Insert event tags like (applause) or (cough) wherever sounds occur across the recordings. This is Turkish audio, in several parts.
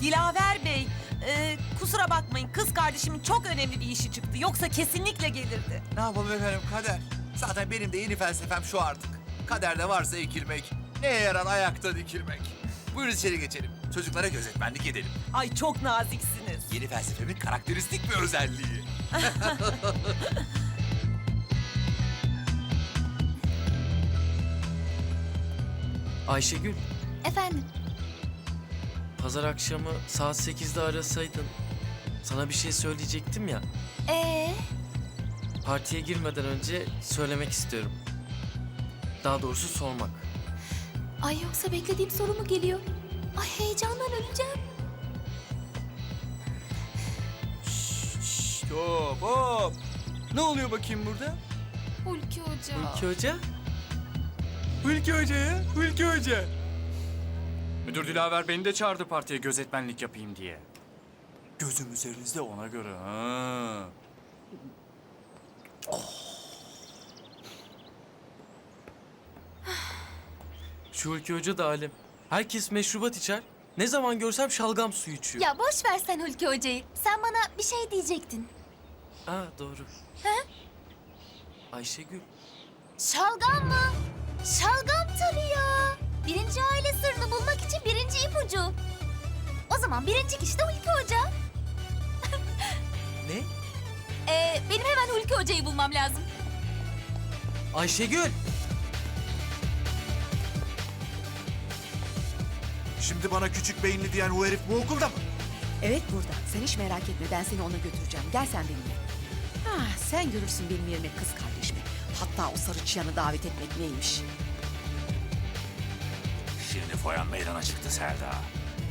Dilaver Bey, e, kusura bakmayın kız kardeşimin çok önemli bir işi çıktı. Yoksa kesinlikle gelirdi. Ne yapalım efendim kader. Zaten benim de yeni felsefem şu artık. Kaderde varsa ekilmek, neye yarar ayakta dikilmek. Buyurun içeri geçelim. Çocuklara gözetmenlik edelim. Ay çok naziksiniz. Yeni felsefemin karakteristik bir özelliği. (laughs) Ayşegül, Efendim? Pazar akşamı saat 8'de arasaydın. Sana bir şey söyleyecektim ya. Ee, Partiye girmeden önce söylemek istiyorum. Daha doğrusu sormak. ay yoksa beklediğim soru mu geliyor? Ay heyecandan öleceğim. Şşt, hop hop. Ne oluyor bakayım burada? Hulki Hoca. Ülke Hoca, Hülki Hoca ya, Hülki Hoca. Müdür Dilaver beni de çağırdı partiye gözetmenlik yapayım diye. Gözüm üzerinizde ona göre ha. (sighs) şu Ülke Hoca da alim. Herkes meşrubat içer. Ne zaman görsem şalgam suyu içiyor. Ya boş ver sen Hulki Hoca'yı. Sen bana bir şey diyecektin. Aa doğru. He? Ayşegül, Şalgam mı? Şalgam tabii ya. Birinci aile sırrını bulmak için birinci ipucu. O zaman birinci kişi de Hulki Hoca. ne? Ee, benim hemen Hulki Hoca'yı bulmam lazım. Ayşegül! Şimdi bana küçük beyinli diyen o herif bu okulda mı? Evet burada. Sen hiç merak etme. Ben seni ona götüreceğim. Gel sen benimle. Ah, sen görürsün benim yerime kız kardeşimi. Hatta o sarı çıyanı davet etmek neymiş. Şimdi foyan meydana çıktı Selda.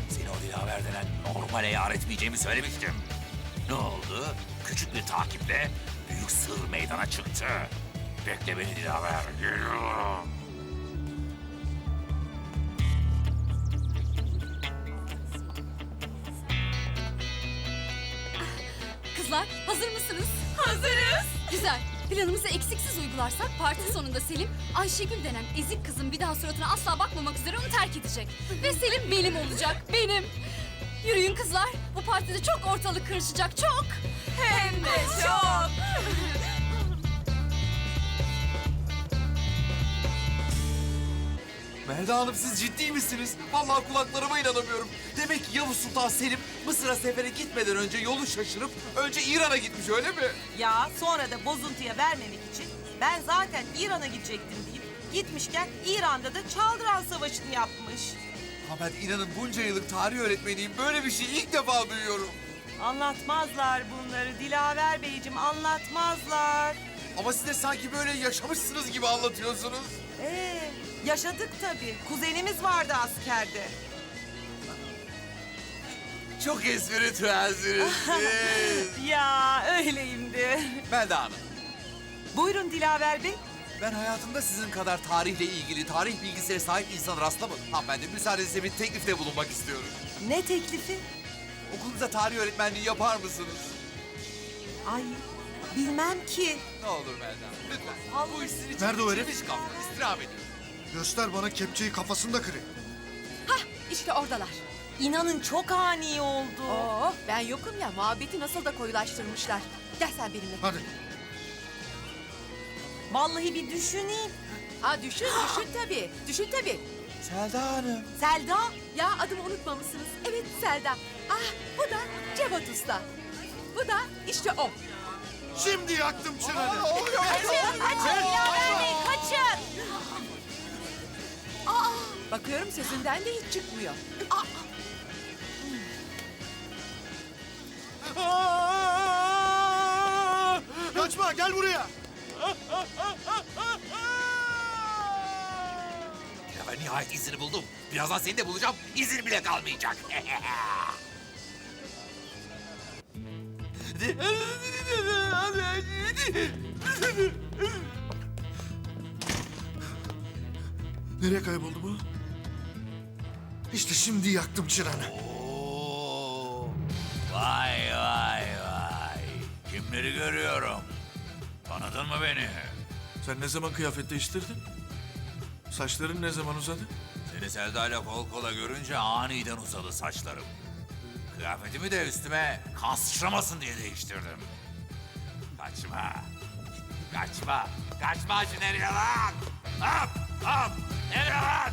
Seni o dilaver denen normale yar etmeyeceğimi söylemiştim. Ne oldu? Küçük bir takiple büyük sır meydana çıktı. Bekle beni dilaver, geliyorum. Kızlar hazır mısınız? Hazırız. Güzel. Planımızı eksiksiz uygularsak parti sonunda Selim Ayşegül denen ezik kızın bir daha suratına asla bakmamak üzere onu terk edecek. Ve Selim benim olacak. Benim. Yürüyün kızlar. Bu partide çok ortalık karışacak. Çok. Hem de (laughs) çok. Melda Hanım siz ciddi misiniz? Vallahi kulaklarıma inanamıyorum. Demek ki Yavuz Sultan Selim Mısır'a sefere gitmeden önce yolu şaşırıp önce İran'a gitmiş öyle mi? Ya sonra da bozuntuya vermemek için ben zaten İran'a gidecektim deyip gitmişken İran'da da Çaldıran Savaşı'nı yapmış. Ama ben inanın bunca yıllık tarih öğretmeniyim. Böyle bir şeyi ilk defa duyuyorum. Anlatmazlar bunları Dilaver Beyciğim anlatmazlar. Ama siz de sanki böyle yaşamışsınız gibi anlatıyorsunuz. Ee, yaşadık tabii. Kuzenimiz vardı askerde. Çok espritüelsiniz siz. (laughs) Ya öyleyimdir. Melda Hanım, Buyurun Dilaver Bey. ben hayatımda sizin kadar tarihle ilgili tarih bilgisine sahip insan rastlamadım. Hanımefendi müsaadenizle bir teklifte bulunmak istiyorum. Ne teklifi? Okulunuzda tarih öğretmenliği yapar mısınız? Ay bilmem ki. Ne olur Melda Hanım, lütfen. Bu iş sizin için Nerede o herif? bitmiş kaplı. İstirham ediyorum. Göster bana kepçeyi kafasında kırayım. İşte oradalar. İnanın çok ani oldu. Oo, ben yokum ya. Muhabbeti nasıl da koyulaştırmışlar. Gel sen benimle. Hadi. Vallahi bir düşüneyim. Ha düşün, düşün tabii. Düşün tabii. Selda Hanım. Selda. Ya adımı unutmamışsınız. Evet Selda. Ah bu da Cevat Usta. Bu da işte o. Şimdi yaktım çıranı. Kaçın, kaçın Dilaver Bey, kaçın. Bakıyorum sesinden de hiç çıkmıyor. Kaçma gel buraya. Ya ben nihayet izini buldum. Birazdan seni de bulacağım. İzin bile kalmayacak. Nereye kayboldu bu? İşte şimdi yaktım çıranı. Oo. Vay vay vay. Kimleri görüyorum? Tanıdın mı beni? Sen ne zaman kıyafet değiştirdin? Saçların ne zaman uzadı? Seni Selda ile kol kola görünce aniden uzadı saçlarım. Kıyafetimi de üstüme kan sıçramasın diye değiştirdim. Kaçma. Kaçma. Kaçma nereye lan? Hop hop. Nereye lan?